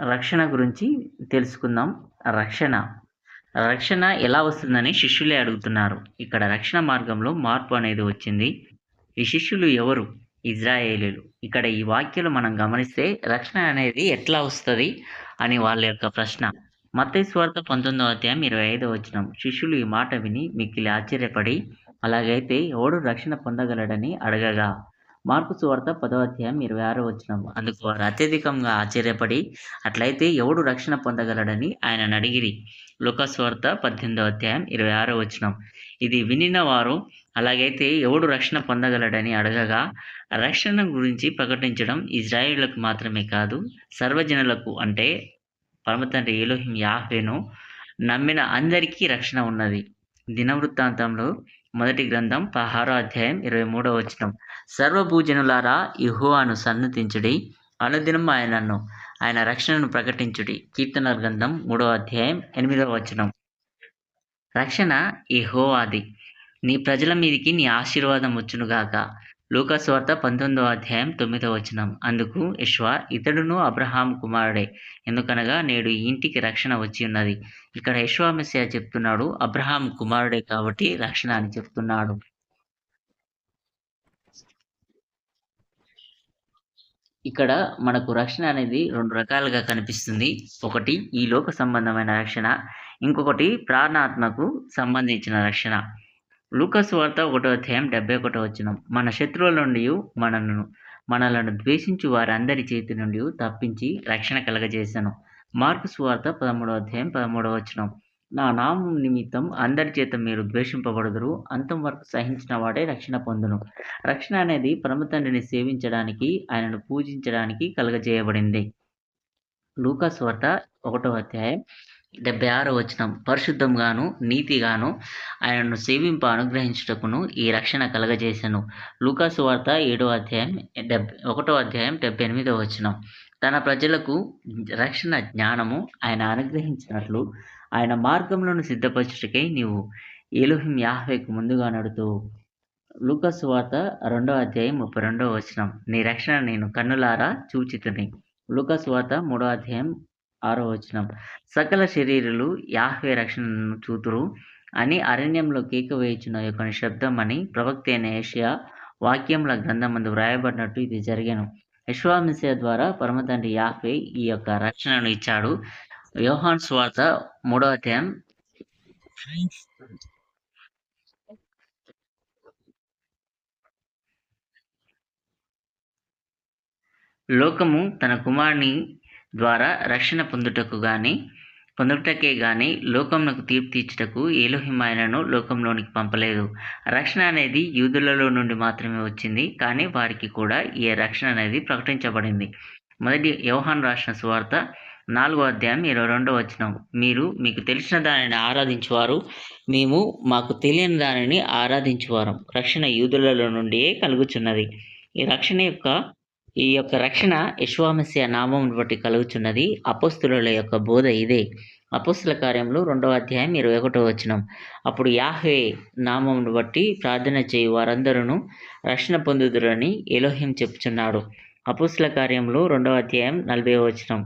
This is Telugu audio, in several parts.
రక్షణ గురించి తెలుసుకుందాం. రక్షణ. రక్షణ ఎలా వస్తుందని శిష్యులే అడుగుతున్నారు. ఇక్కడ రక్షణ మార్గంలో మార్పు అనేది వచ్చింది. ఈ శిష్యులు ఎవరు? ఇజ్రాయేలీలు. ఇక్కడ ఈ వాక్యలు మనం గమనిస్తే రక్షణ అనేది ఎట్లా వస్తుంది అని వాళ్ళ యొక్క ప్రశ్న. మత్తయి సువార్త 19వ అధ్యాయం 25వ వచనం. శిష్యులు ఈ మాట విని మిక్కిలి ఆశ్చర్యపడి అలాగైతే ఎవడు రక్షణ పొందగలడని అడగగా మార్పు సువార్త పదో అధ్యాయం ఇరవై ఆరో వచ్చిన అందుకు వారు అత్యధికంగా ఆశ్చర్యపడి అట్లయితే ఎవడు రక్షణ పొందగలడని ఆయనను అడిగిరి. లూకా సువార్త 18వ అధ్యాయం 26వ వచనం. ఇది వినిన వారు అలాగైతే ఎవడు రక్షణ పొందగలడని అడగగా రక్షణ గురించి ప్రకటించడం ఇజ్రాయిళ్ళకు మాత్రమే కాదు సర్వజనులకు అంటే పరమతండ్రి ఎలోహిం యాహ్వేను నమ్మిన అందరికీ రక్షణ ఉన్నది. దినవృత్తాంతంలో మొదటి గ్రంథం 16వ అధ్యాయం 23వ వచనం. సర్వభూజనులారా ఇహోవాను సన్నతించుడి అనుదినం ఆయనను ఆయన రక్షణను ప్రకటించుడి. కీర్తన గ్రంథం మూడవ అధ్యాయం ఎనిమిదవ వచనం. రక్షణ ఇహోవాది నీ ప్రజల మీదికి నీ ఆశీర్వాదం వచ్చునుగాక. లూకా సువార్త 19వ అధ్యాయం తొమ్మిదవ వచనం. అందుకు యెషూవ ఇతడును అబ్రహాం కుమారుడే. ఎందుకనగా నేడు ఈ ఇంటికి రక్షణ వచ్చి ఉన్నది. ఇక్కడ యెషూవ మెస్సియా చెప్తున్నాడు అబ్రహాం కుమారుడే కాబట్టి రక్షణ అని చెప్తున్నాడు. ఇక్కడ మనకు రక్షణ అనేది రెండు రకాలుగా కనిపిస్తుంది. ఒకటి ఈ లోక సంబంధమైన రక్షణ. ఇంకొకటి ప్రాణాత్మకు సంబంధించిన రక్షణ. లూకస్ వార్త ఒకటో అధ్యాయం 71వ వచనం. మన శత్రువుల నుండి మనలను మనలను ద్వేషించు వారందరి చేతి నుండి తప్పించి రక్షణ కలగజేశాను మార్కు సువార్త 13వ అధ్యాయం 13వ వచనం. నా నామం నిమిత్తం అందరి చేత మీరు ద్వేషింపబడుదురు అంతం వరకు సహించిన వాడే రక్షణ పొందును. రక్షణ అనేది పరమతండ్రిని సేవించడానికి ఆయనను పూజించడానికి కలుగజేయబడింది. లూకాస్ వార్త ఒకటో అధ్యాయం 76వ వచనం. పరిశుద్ధంగాను నీతిగాను ఆయనను సేవింప అనుగ్రహించుటకును ఈ రక్షణ కలగజేశాను లూకా సువార్త 7వ అధ్యాయం 1వ అధ్యాయం 78వ వచనం. తన ప్రజలకు రక్షణ జ్ఞానము ఆయన అనుగ్రహించినట్లు ఆయన మార్గంలోను సిద్ధపరచుటకై నీవు ఏలుహిం యాహ్వేకు ముందుగా నడుతూ లూకస్ వార్త రెండో అధ్యాయం 32వ వచనం. నీ రక్షణ నేను కన్నులారా చూచితిని. లూకస్ వార్త మూడో అధ్యాయం ఆరో వచనం. సకల శరీరులు యాహ్వే రక్షణను చూతురు అని అరణ్యంలో కేక వేయుచున్న యొక్క శబ్దం అని ప్రవక్తయైన యెషయా వాక్యముల గ్రంథమందు వ్రాయబడినట్టు ఇది జరిగాను యెషూవ ద్వారా పరమతండ్రి యాహ్వే ఈ యొక్క రక్షణను ఇచ్చాడు. యోహాను స్వార్త 3వ అధ్యాయం లోకము తన కుమారుని ద్వారా రక్షణ పొందుటకు గాని పొందుటకే గాని లోకమునకు తీర్పు తీర్చుటకు ఎలోహిం లోకంలోనికి పంపలేదు. రక్షణ అనేది యూదులలో నుండి మాత్రమే వచ్చింది. కానీ వారికి కూడా ఈ రక్షణ అనేది ప్రకటించబడింది. మొదటి యోహాన్ రాసిన సువార్త నాలుగో అధ్యాయం ఇరవై రెండో వచ్చిన మీరు మీకు తెలిసిన దానిని ఆరాధించువారు మేము మాకు తెలియని దానిని ఆరాధించువారం. రక్షణ యూదులలో నుండియే కలుగుచున్నది. ఈ రక్షణ యొక్క ఈ యొక్క రక్షణ యశ్వామస్య నామం బట్టి కలుగుచున్నది. అపోస్తుల యొక్క బోధ ఇదే. అపోస్తుల కార్యంలో రెండవ అధ్యాయం 21వ వచనం. అప్పుడు యాహే నామమును బట్టి ప్రార్థన చేయు వారందరూ రక్షణ పొందుదురని ఎలోహిం చెప్పుచున్నాడు. అపుస్ల కార్యంలో రెండవ అధ్యాయం 40వ వచనం.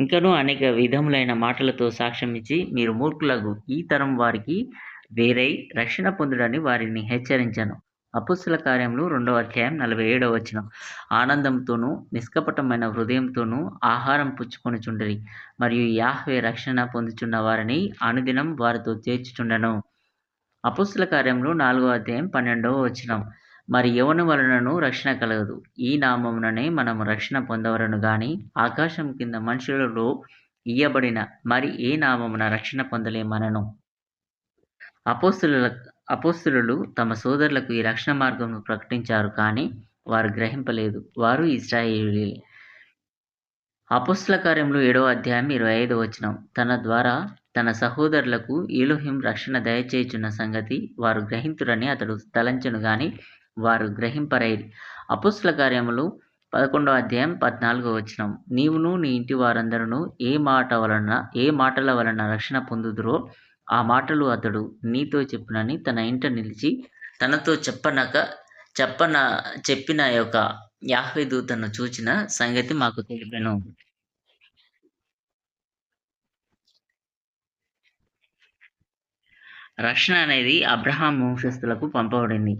ఇంకనూ అనేక విధములైన మాటలతో సాక్ష్యమిచ్చి మీరు మూర్ఖులగు ఈ తరం వారికి వేరై రక్షణ పొందుడని వారిని హెచ్చరించను అపోస్తల కార్యములు 2వ అధ్యాయం 47వ వచనం. ఆనందంతోనూ నిష్కపటమైన హృదయంతోనూ ఆహారం పుచ్చుకొనుచుండిరి మరియు యాహ్వే రక్షణ పొందుచున్న వారిని అనుదినం వారితో చేర్చుచుండెను. అపోస్తల కార్యములు 4వ అధ్యాయం 12వ వచనం. మరి ఎవని వలనను రక్షణ కలగదు. ఈ నామముననే మనము రక్షణ పొందవలను గాని ఆకాశం కింద మనుషులలో ఇయ్యబడిన మరి ఏ నామమున రక్షణ పొందలేమనను అపోస్తుల అపోస్తులు తమ సోదరులకు ఈ రక్షణ మార్గమును ప్రకటించారు కానీ వారు గ్రహింపలేదు. వారు ఇస్రాయేలీ అపోస్తల కార్యములు 7వ అధ్యాయం 25వ వచనం. తన ద్వారా తన సహోదరులకు ఈలోహిం రక్షణ దయచేయుచున్న సంగతి వారు గ్రహింతురని అతడు తలంచను గాని వారు గ్రహింపరైరి. అపుస్తుల కార్యములు పదకొండవ అధ్యాయం పద్నాలుగో వచ్చినం నీవును నీ ఇంటి వారందరూ ఏ మాట వలన ఏ మాటల వలన రక్షణ పొందుదురో ఆ మాటలు అతడు నీతో చెప్పునని తన ఇంట నిలిచి తనతో చెప్పనక చెప్పన చెప్పిన యొక్క యాహ్వే దూతను చూచిన సంగతి మాకు తెలిపెను. రక్షణ అనేది అబ్రహాం వంశస్థులకు పంపబడింది.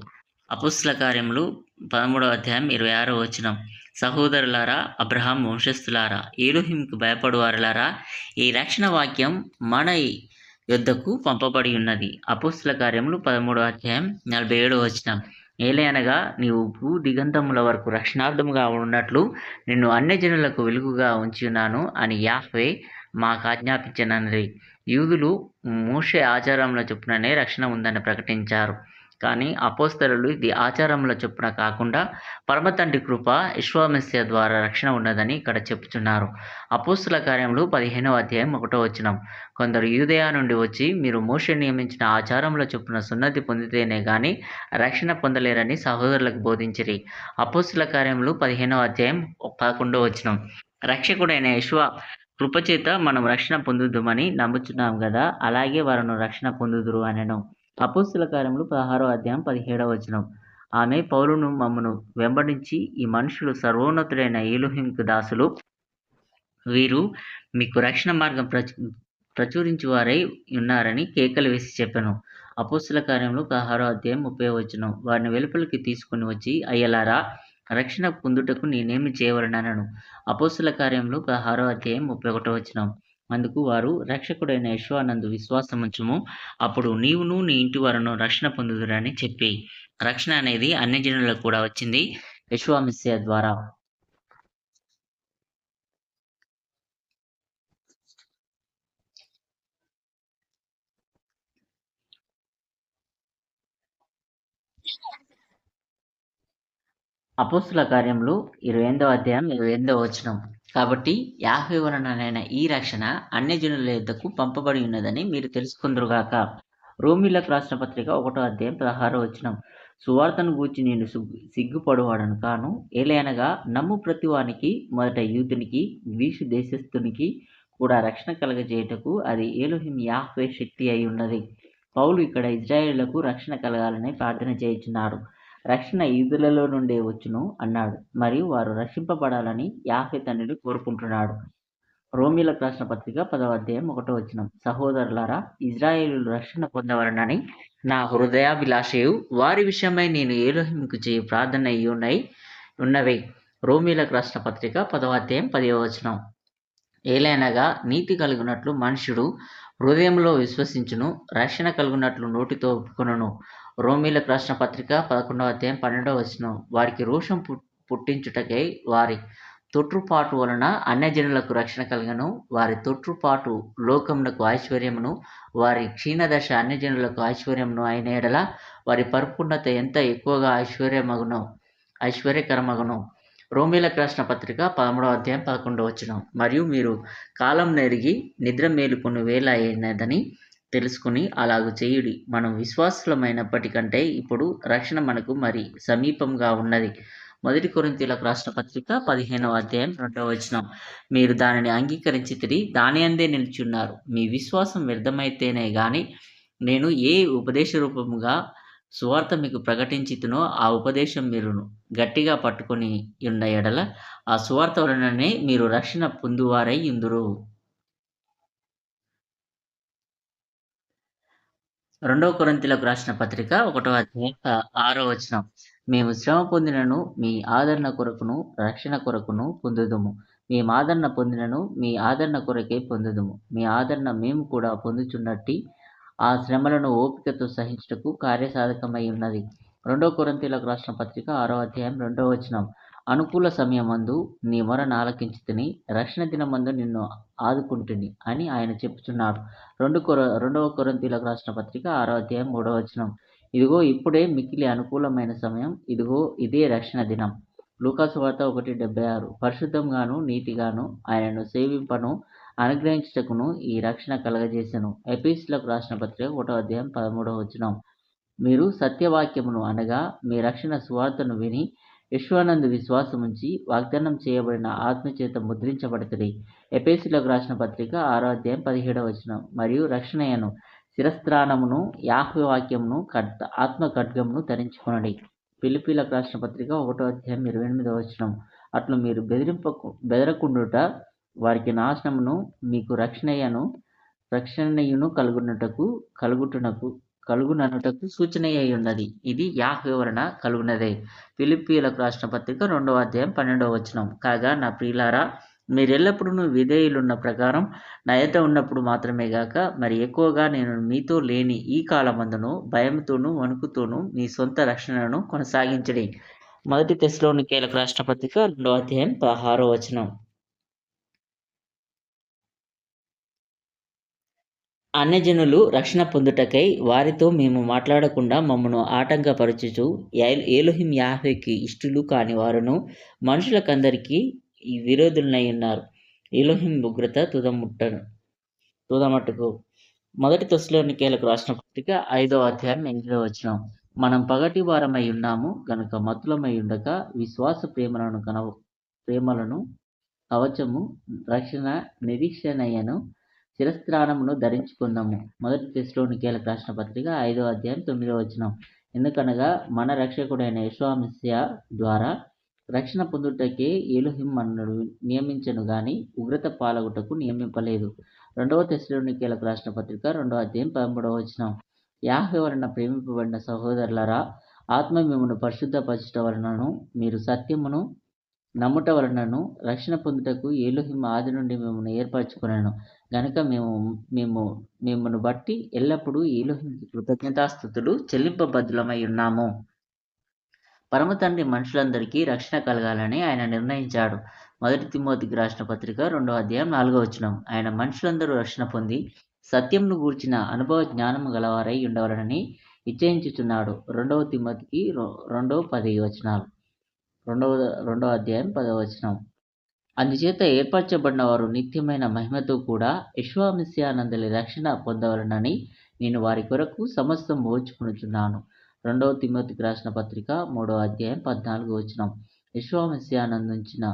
అపుస్తుల కార్యములు పదమూడవ అధ్యాయం ఇరవై ఆరో వచనం. సహోదరులారా అబ్రహాం వంశస్థులారా ఏలుహింకు భయపడువారులారా ఈ రక్షణ వాక్యం మన యుద్ధకు పంపబడి ఉన్నది. అపుస్తుల కార్యములు పదమూడవ అధ్యాయం నలభై ఏడో వచనం. ఏలయనగా నీవు భూ దిగంతముల వరకు రక్షణార్థముగా ఉన్నట్లు నిన్ను అన్యజనులకు వెలుగుగా ఉంచి ఉన్నాను అని యాహ్వే మాకు ఆజ్ఞాపించనన్నది. యూదులు మోషే ఆచారంలో చొప్పుననే రక్షణ ఉందని ప్రకటించారు. కానీ అపోస్తలు ఇది ఆచారంలో చొప్పున కాకుండా పరమతండ్రి కృప విశ్వామిస్య ద్వారా రక్షణ ఉన్నదని ఇక్కడ చెప్పుచున్నారు. అపోస్తుల కార్యములు పదిహేనవ అధ్యాయం ఒకటో వచనం. కొందరు యూదయా నుండి వచ్చి మీరు మోష నియమించిన ఆచారంలో చొప్పున సున్నతి పొందితేనే గాని రక్షణ పొందలేరని సహోదరులకు బోధించిరి. అపోస్తుల కార్యములు పదిహేనవ అధ్యాయం పదకొండో వచనం. రక్షకుడైన యశ్వ కృపచేత మనం రక్షణ పొందుదుమని నమ్ముచున్నాం కదా అలాగే వారిను రక్షణ పొందుదురు అనను. అపోస్తుల కార్యములు పదహారో అధ్యాయం పదిహేడవ వచనం. ఆమె పౌరును మమ్మను వెంబడించి ఈ మనుషులు సర్వోన్నతుడైన ఏలుహింకు దాసులు. వీరు మీకు రక్షణ మార్గం ప్రచు ప్రచురించి వారై ఉన్నారని కేకలు వేసి చెప్పాను. అపోస్తుల కార్యంలో పదహారో అధ్యాయం ముప్పై వచ్చిన వారిని వెలుపలికి తీసుకుని వచ్చి అయ్యలారా రక్షణ పొందుటకు నేనేమి చేయవలనను అపోస్తుల కార్యంలో పదహారో అధ్యాయం ముప్పై ఒకటో వచ్చినాం అందుకు వారు రక్షకుడైన యశ్వానందు విశ్వాసముంచుము. అప్పుడు నీవును నీ ఇంటి వారును రక్షణ పొందుదురని చెప్పి. రక్షణ అనేది అన్ని జనులకు కూడా వచ్చింది. యశ్వామిస్య ద్వారా. అపోస్తుల కార్యములు ఇరవై ఎనిమిదవ అధ్యాయం ఇరవై ఎనిమిదవ వచనం. కాబట్టి యాహ్వే ఈ రక్షణ అన్యజనుల జనుల పంపబడి ఉన్నదని మీరు తెలుసుకుందరుగాక రోమిలకు రాసిన పత్రిక ఒకటో అధ్యాయం పదహారో వచనం. సువార్తను గూర్చి నేను సిగ్గుపడువాడను కాను ఏలైనగా నమ్ము ప్రతివానికి మొదట యూతునికి గ్రీసు దేశస్థునికి కూడా రక్షణ కలగజేయటకు అది ఏలుహిం యాహ్వే శక్తి అయి ఉన్నది. పౌలు ఇక్కడ ఇజ్రాయేళ్ళకు రక్షణ కలగాలని ప్రార్థన చేయించున్నారు రక్షణ ఈదులలో నుండే వచ్చును అన్నాడు. మరియు వారు రక్షింపబడాలని యాహే తండ్రిని కోరుకుంటున్నాడు. రోమిలకు రాసిన పత్రిక పదవ అధ్యాయం ఒకటో వచ్చిన సహోదరులారా ఇజ్రాయేలు రక్షణ పొందవలనని నా హృదయాభిలాషయు వారి విషయమై నేను ఏలోహింకు చేయి ప్రార్థన ఉన్నాయి ఉన్నవే. రోమిలకు రాసిన పత్రిక పదవ అధ్యాయం పదవ వచనం. ఏలైనగా నీతి కలిగినట్లు మనుషుడు హృదయంలో విశ్వసించును రక్షణ కలిగినట్లు నోటితో ఒప్పుకొనును. రోమిలకు రాసిన పత్రిక పదకొండవ అధ్యాయం పన్నెండవ వచనం. వారికి రోషం పుట్టించుటకై వారి తొట్టుపాటు వలన అన్యజనులకు రక్షణ కలిగను. వారి తొట్టుపాటు లోకమునకు ఐశ్వర్యమును. వారి క్షీణదశ అన్యజనులకు ఐశ్వర్యమును అయిన ఎడల వారి పరిపూర్ణత ఎంత ఎక్కువగా ఐశ్వర్యమగును ఐశ్వర్యకరమగును. రోమిల కృష్ణ పత్రిక పదమూడవ అధ్యాయం పదకొండవ వచ్చిన మరియు మీరు కాలం నెరిగి నిద్ర మేలుకొని వేల అయినదని తెలుసుకుని అలాగు చేయుడి. మనం విశ్వాసులమైనప్పటికంటే ఇప్పుడు రక్షణ మనకు మరి సమీపంగా ఉన్నది. మొదటి కొరింతీలకు రాష్ట్ర పత్రిక పదిహేనవ అధ్యాయం రెండవ వచనం. మీరు దానిని అంగీకరించి తిరిగి దాని అందే నిలుచున్నారు. మీ విశ్వాసం వ్యర్థమైతేనే కానీ నేను ఏ ఉపదేశ రూపముగా సువార్త మీకు ప్రకటించితునో ఆ ఉపదేశం మీరు గట్టిగా పట్టుకొని ఉన్న ఎడల ఆ సువార్త వలననే మీరు రక్షణ పొందువారై ఇందురు రెండవ కొరంతిలకు రాసిన పత్రిక ఒకటో అధ్యాయం ఆరో వచనం. మేము శ్రమ పొందినను మీ ఆదరణ కొరకును రక్షణ కొరకును పొందుదుము. మేము ఆదరణ పొందినను మీ ఆదరణ కొరకే పొందుదుము. మీ ఆదరణ మేము కూడా పొందుచున్నట్టి ఆ శ్రమలను ఓపికతో సహించుటకు కార్యసాధకమై ఉన్నది. రెండవ కొరంతీలకు రాసిన పత్రిక ఆరో అధ్యాయం రెండవ వచనం. అనుకూల సమయమందు నీ మొర నాలకించి రక్షణ దినమందు నిన్ను ఆదుకుంటుని అని ఆయన చెప్పుచున్నాడు. రెండు కొర రెండవ కొరంతీలకు రాసిన పత్రిక ఆరో అధ్యాయం మూడవ వచనం. ఇదిగో ఇప్పుడే మిక్కిలి అనుకూలమైన సమయం. ఇదిగో ఇదే రక్షణ దినం. లూకాసు వార్త ఒకటి డెబ్బై ఆరు. పరిశుద్ధంగాను నీతిగాను ఆయనను సేవింపను అనుగ్రహించటకును ఈ రక్షణ కలగజేసెను. ఎపిస్లకు రాసిన పత్రిక ఒకటో అధ్యాయం పదమూడవ వచనం. మీరు సత్యవాక్యమును అనగా మీ రక్షణ సువార్తను విని విశ్వానందు విశ్వాసముంచి వాగ్దానం చేయబడిన ఆత్మచేత ముద్రించబడుతుంది. ఎపేసులకు రాసిన పత్రిక ఆరో అధ్యాయం పదిహేడవ వచనం. మరియు రక్షణయను శిరస్త్రాణమును యాహ్వ వాక్యమును కట్ ఆత్మ ఖడ్గమును ధరించుకొనడి. పిలిపిలకు రాసిన పత్రిక ఒకటో అధ్యాయం ఇరవై ఎనిమిదవ వచనం. అట్లు మీరు బెదిరింపకు బెదరకుండుట వారికి నాశనమును మీకు రక్షణయ్యను రక్షణయును కలుగునటకు కలుగుటనకు కలుగుననుటకు సూచన అయి ఉన్నది. ఇది యా వలన కలుగునదే. ఫిలిప్పీలకు రాసిన పత్రిక రెండవ అధ్యాయం పన్నెండవ వచనం. కాగా నా ప్రియులారా మీరెల్లప్పుడూ విధేయులున్న ప్రకారం నా ఉన్నప్పుడు మాత్రమే గాక మరి ఎక్కువగా నేను మీతో లేని ఈ కాలమందును భయంతోనూ వణుకుతోనూ మీ సొంత రక్షణను కొనసాగించడి. మొదటి తెశలోనికేలకు రాష్ట్ర పత్రిక రెండవ అధ్యాయం పదహారో వచనం. అన్యజనులు రక్షణ పొందుటకై వారితో మేము మాట్లాడకుండా మమ్మను ఆటంకపరచుచు ఏలుహిం ఏలోహిం యాహ్వేకి ఇష్టులు కాని వారును మనుషులకందరికీ ఈ విరోధులనై ఉన్నారు. ఏలోహిం ఉగ్రత తుదముట్టను తుదమట్టుకు. మొదటి తొస్లోనికేలకు రాసిన పత్రిక ఐదో అధ్యాయం ఎనిమిదో వచ్చిన మనం పగటి వారమై ఉన్నాము గనుక మత్తులమై ఉండక విశ్వాస ప్రేమలను కన ప్రేమలను కవచము రక్షణ నిరీక్షణయను శిరస్త్రాణమును ధరించుకుందాము మొదటి తెశలోనికేలకు రాసిన పత్రిక ఐదవ అధ్యాయం తొమ్మిదవ వచనం. ఎందుకనగా మన రక్షకుడైన యశ్వామిస్య ద్వారా రక్షణ పొందుటకే ఏలుహిం మనను నియమించను గాని ఉగ్రత పాలగుటకు నియమింపలేదు. రెండవ తెశలోనికేలకు రాసిన పత్రిక రెండవ అధ్యాయం పదమూడవ వచనం. యాహ వలన ప్రేమింపబడిన సహోదరులరా ఆత్మ మిమ్మను పరిశుద్ధపరచుట వలనను మీరు సత్యమును నమ్ముట వలనను రక్షణ పొందుటకు ఏలుహిమ ఆది నుండి మిమ్మల్ని ఏర్పరచుకున్నాను గనుక మేము మేము మిమ్మల్ని బట్టి ఎల్లప్పుడూ ఏలుహింకి కృతజ్ఞతాస్థుతులు చెల్లింపబద్ధులమై ఉన్నాము. పరమ తండ్రి మనుషులందరికీ రక్షణ కలగాలని ఆయన నిర్ణయించాడు. మొదటి తిమోతికి రాసిన పత్రిక రెండవ అధ్యాయం నాలుగో వచనం. ఆయన మనుషులందరూ రక్షణ పొంది సత్యంను గూర్చిన అనుభవ జ్ఞానము గలవారై ఉండవలనని నిశ్చయించుచున్నాడు. రెండవ తిమ్మతికి రొ- రెండవ పది వచనాలు. రెండవ రెండవ అధ్యాయం పదవచనం. అందుచేత ఏర్పరచబడిన వారు నిత్యమైన మహిమతో కూడా విశ్వామిస్యానందలి రక్షణ పొందవలనని నేను వారి కొరకు సమస్తం ఓర్చుకునుచున్నాను. రెండవ తిమ్మతి రాసిన పత్రిక మూడవ అధ్యాయం పద్నాలుగు వచనం. విశ్వామిస్యానందించిన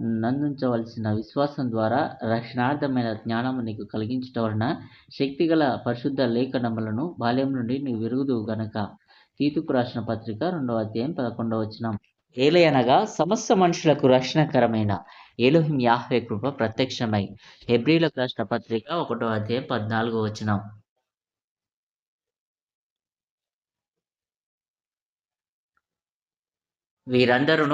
నందించవలసిన విశ్వాసం ద్వారా రక్షణార్థమైన జ్ఞానము నీకు కలిగించటం వలన శక్తిగల పరిశుద్ధ లేఖనములను బాల్యం నుండి నీవు విరుగుదువు గనక. తీతుకు రాసిన పత్రిక రెండవ అధ్యాయం పదకొండవ వచనం. ఏలయనగా సమస్త మనుషులకు రక్షణకరమైన ఏలోహిం యాహ్వే కృప ప్రత్యక్షమై. హెబ్రిలకు రాసిన పత్రిక ఒకటో అధ్యాయం పద్నాలుగో వచనం. వీరందరూ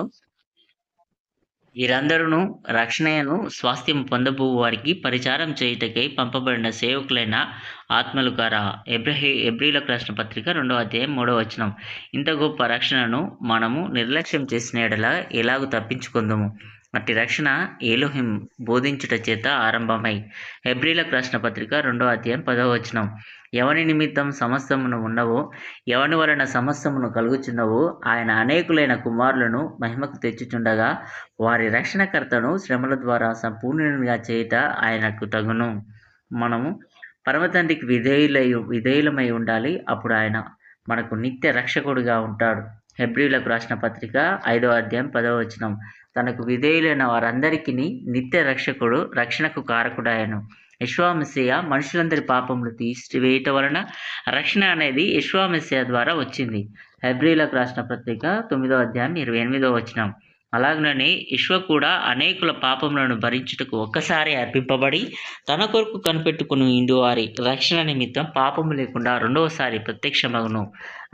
వీరందరూ రక్షణను స్వాస్థ్యం పొందబో వారికి పరిచారం చేయుటకై పంపబడిన సేవకులైన ఆత్మలు కారా ఎబ్రహి ఎబ్రిలకు రాసిన పత్రిక రెండవ అధ్యాయం మూడవ వచనం. ఇంత గొప్ప రక్షణను మనము నిర్లక్ష్యం చేసిన ఎడల ఎలాగూ తప్పించుకుందాము? అట్టి రక్షణ ఏలోహిం బోధించుట చేత ఆరంభమై. హెబ్రిలకు రాసిన పత్రిక రెండవ అధ్యాయం పదవ వచనం. ఎవని నిమిత్తం సమస్తమును ఉండవో ఎవని వలన సమస్తమును కలుగుచున్నవో ఆయన అనేకులైన కుమారులను మహిమకు తెచ్చుచుండగా వారి రక్షణకర్తను శ్రమల ద్వారా సంపూర్ణునిగా చేయుట ఆయనకు తగును. మనము పరమతండ్రికి విధేయులై విధేయులమై ఉండాలి. అప్పుడు ఆయన మనకు నిత్య రక్షకుడిగా ఉంటాడు. హెబ్రిలకు రాసిన పత్రిక ఐదవ అధ్యాయం పదవ వచనం. తనకు విధేయులైన వారందరికీ నిత్య రక్షకుడు రక్షణకు కారకుడాయను యశ్వామిస్య మనుషులందరి పాపములు తీసివేయటం వలన రక్షణ అనేది యశ్వామిస్య ద్వారా వచ్చింది. హెబ్రిలకు రాసిన పత్రిక తొమ్మిదో అధ్యాయం ఇరవై ఎనిమిదో వచనం. అలాగనే విశ్వ కూడా అనేకుల పాపములను భరించుటకు ఒక్కసారి అర్పింపబడి తన కొరకు కనిపెట్టుకుని ఇందు వారి రక్షణ నిమిత్తం పాపము లేకుండా రెండవసారి ప్రత్యక్షమగును.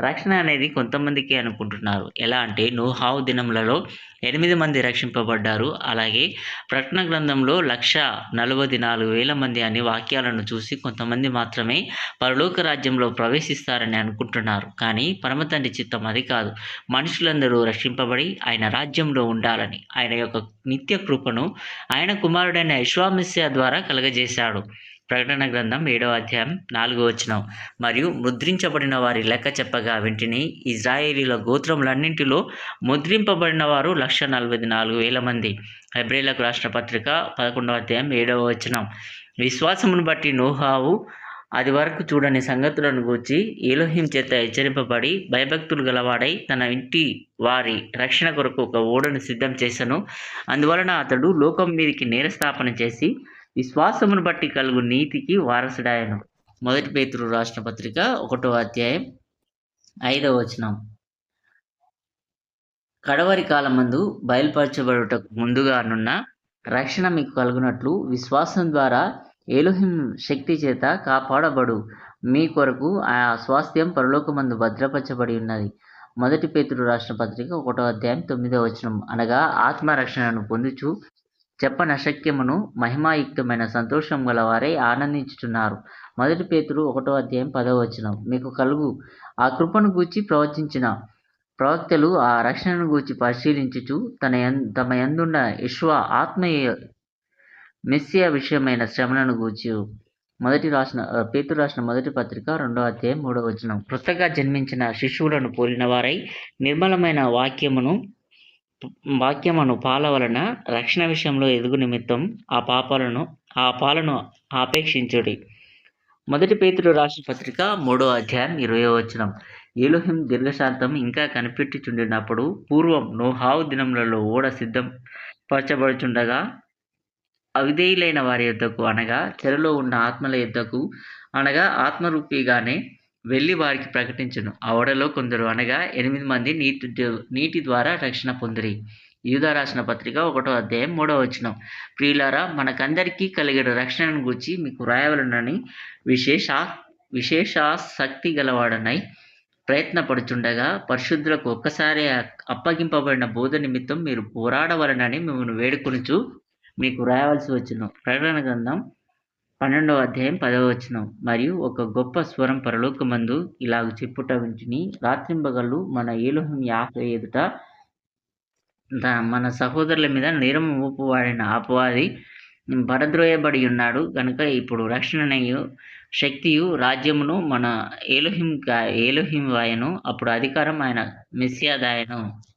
రక్షణ అనేది కొంతమందికి అనుకుంటున్నారు. ఎలా అంటే నూహావు దినములలో ఎనిమిది మంది రక్షింపబడ్డారు. అలాగే ప్రకటన గ్రంథంలో లక్ష నలభై నాలుగు వేల మంది అనే వాక్యాలను చూసి కొంతమంది మాత్రమే పరలోక రాజ్యంలో ప్రవేశిస్తారని అనుకుంటున్నారు. కానీ పరమతండ్రి చిత్తం అది కాదు. మనుషులందరూ రక్షింపబడి ఆయన రాజ్యంలో ఉండాలని ఆయన యొక్క నిత్య కృపను ఆయన కుమారుడైన విశ్వామిస్య ద్వారా కలగజేశాడు. ప్రకటన గ్రంథం ఏడవ అధ్యాయం నాలుగో వచనం. మరియు ముద్రించబడిన వారి లెక్క చెప్పగా వెంటనే ఇజ్రాయేలీల గోత్రములన్నింటిలో ముద్రింపబడిన వారు లక్ష నలభై నాలుగు వేల మంది. హెబ్రేలకు రాష్ట్ర పత్రిక పదకొండవ అధ్యాయం ఏడవ వచనం. విశ్వాసమును బట్టి నోహావు అది వరకు చూడని సంగతులను గూర్చి ఏలోహిం చేత హెచ్చరింపబడి భయభక్తులు గలవాడై తన ఇంటి వారి రక్షణ కొరకు ఒక ఓడను సిద్ధం చేశాను అందువలన అతడు లోకం మీదకి నేరస్థాపన చేసి విశ్వాసమును బట్టి కలుగు నీతికి వారసుడాయను. మొదటి పేతురు రాష్ట్ర పత్రిక ఒకటో అధ్యాయం ఐదవ వచనం. కడవరి కాలమందు బయలుపరచబడుటకు ముందుగానున్న రక్షణ మీకు కలుగునట్లు విశ్వాసం ద్వారా ఏలుహిం శక్తి చేత కాపాడబడు. మీ కొరకు ఆ స్వాస్థ్యం పరలోకమందు భద్రపరచబడి ఉన్నది. మొదటి పేతుడు రాష్ట్ర పత్రిక ఒకటో అధ్యాయం తొమ్మిదో వచనం అనగా ఆత్మరక్షణను పొందుచు చెప్పనశక్యమును మహిమాయుక్తమైన సంతోషం గలవారై ఆనందించుచున్నారు. మొదటి పేతురు ఒకటో అధ్యాయం పదో వచనం. మీకు కలుగు. ఆ కృపను గూర్చి ప్రవచించిన ప్రవక్తలు ఆ రక్షణను గూర్చి పరిశీలించుచు తన తమ యందున్న విశ్వ ఆత్మీయ మిస్య విషయమైన శ్రమలను గూర్చి. మొదటి రాసిన పేతు రాసిన మొదటి పత్రిక రెండో అధ్యాయం మూడో వచనం. క్రొత్తగా జన్మించిన శిశువులను పోలిన వారై నిర్మలమైన వాక్యమును వాక్యమును పాల వలన రక్షణ విషయంలో ఎదుగు నిమిత్తం ఆ పాపాలను ఆ పాలను ఆపేక్షించుడి. మొదటి పేతుడు రాసిన పత్రిక మూడో అధ్యాయం ఇరవై వచనం. ఏలోహిం దీర్ఘశాంతం ఇంకా కనిపెట్టుచుండినప్పుడు పూర్వం నోహావు దినములలో ఓడ సిద్ధం పరచబడుచుండగా అవిధేయులైన వారి యొద్దకు అనగా చెరలో ఉన్న ఆత్మల యొద్దకు అనగా ఆత్మరూపిగానే వెళ్ళి వారికి ప్రకటించను. ఆ ఓడలో కొందరు అనగా ఎనిమిది మంది నీటి నీటి ద్వారా రక్షణ పొందిరి. యూదా రాసిన పత్రిక ఒకటో అధ్యాయం మూడో వచనం. ప్రియులారా మనకందరికీ కలిగిన రక్షణను గూర్చి మీకు వ్రాయవలనని విశేష విశేషాసక్తి గలవాడనై ప్రయత్నపడుచుండగా పరిశుద్ధులకు ఒక్కసారి అప్పగింపబడిన బోధ నిమిత్తం మీరు పోరాడవలనని మిమ్మల్ని వేడుకొనుచు మీకు రాయవలసి వచ్చును. ప్రకటన గ్రంథం పన్నెండవ అధ్యాయం పదవ వచనం. మరియు ఒక గొప్ప స్వరం పరలోకమందు ఇలాగ చెప్పుట వింటిని రాత్రింబగళ్ళు మన ఏలోహం యాక ఎదుట మన సహోదరుల మీద నేరం ఊపువాడిన అపవాది పరద్రోయబడి ఉన్నాడు. కనుక ఇప్పుడు రక్షణయు శక్తియు రాజ్యమును మన ఏలోహిం గా- ఏలోహిం వాయను అప్పుడు అధికారం ఆయన మెస్సియాదాయను.